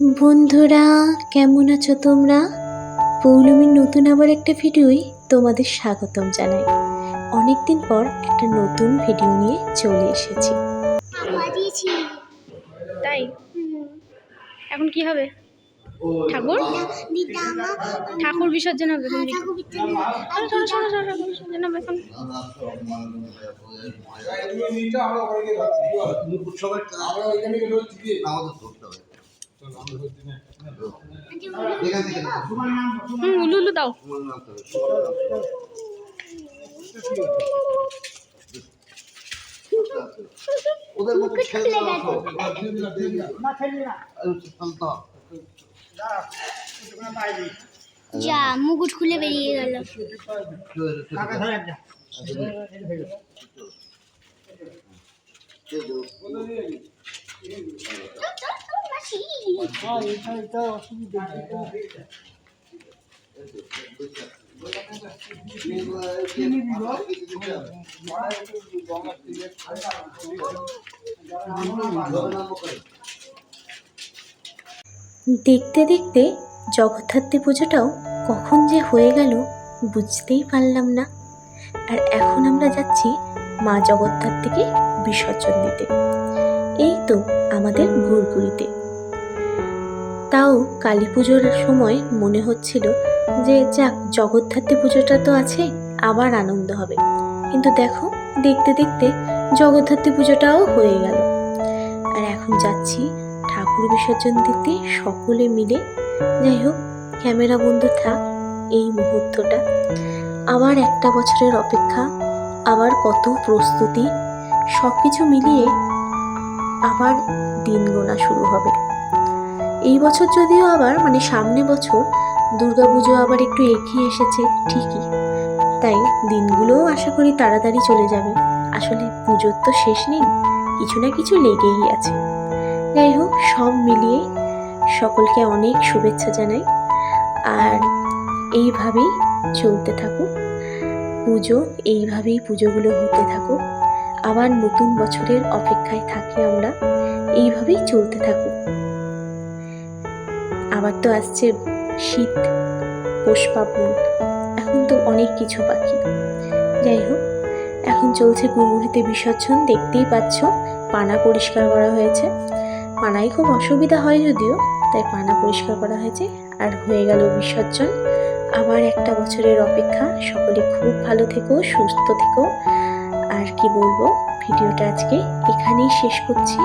বন্ধুরা কেমন আছো তোমরা? পৌলমীর নতুন আবার একটা ভিডিওই তোমাদের স্বাগতম জানাই। অনেক দিন পর একটা নতুন ভিডিও নিয়ে চলে এসেছি। তাই? এখন কি হবে? ঠাকুর? ঠাকুর বিসর্জন হবে এখন হুম উলু উলু দাও ওদের মধ্যে খেলতে আসো যা মুকুট খুলে বেরিয়ে গেল। দেখতে দেখতে জগদ্ধাত্রী পুজোটাও কখন যে হয়ে গেল বুঝতেই পারলাম না। আর এখন আমরা যাচ্ছি মা জগদ্ধাত্রীকে বিসর্জন দিতে। এই তো আমাদের ঘুরঘুরিতে তাও কালী পুজোর সময় মনে হচ্ছিল যে, যাক, জগদ্ধাত্রী পুজোটা তো আছে, আবার আনন্দ হবে। কিন্তু দেখো, দেখতে দেখতে জগদ্ধাত্রী পুজোটাও হয়ে গেল। আর এখন যাচ্ছি ঠাকুর বিসর্জন দিতে সকলে মিলে। যাই হোক, ক্যামেরা বন্ধু থাক এই মুহূর্তটা। আবার একটা বছরের অপেক্ষা, আবার কত প্রস্তুতি সব কিছু মিলিয়ে আবার দিন গোনা শুরু হবে। এই বছর যদিও আবার মানে সামনে বছর, দুর্গাপুজো আবার একটু এগিয়ে এসেছে, ঠিকই। তাই দিনগুলোও আশা করি তাড়াতাড়ি চলে যাবে। আসলে পুজোর তো শেষ নেই, কিছু না কিছু লেগেই আছে। যাই হোক, সব মিলিয়ে সকলকে অনেক শুভেচ্ছা জানাই। আর এইভাবেই চলতে থাকুক। পুজো, এইভাবেই পুজোগুলো হতে থাকুক। আবার নতুন বছরের অপেক্ষায় থাকি আমরা, এইভাবেই চলতে থাকুক। আবার তো আসছে শীত, পৌষ এখন তো অনেক কিছু পাখি যাই হোক, এখন চলছে গুড়গুড়িতে বিসর্জন, দেখতেই পাচ্ছ, পানা পরিষ্কার করা হয়েছে। পানায় খুব অসুবিধা হয় যদিও, তাই পানা পরিষ্কার করা হয়েছে, আর হয়ে গেল বিসর্জন। আবার একটা বছরের অপেক্ষা, সকলে খুব ভালো থেকো, সুস্থ থেকো। আর কি বলব, ভিডিওটা আজকে এখানেই শেষ করছি।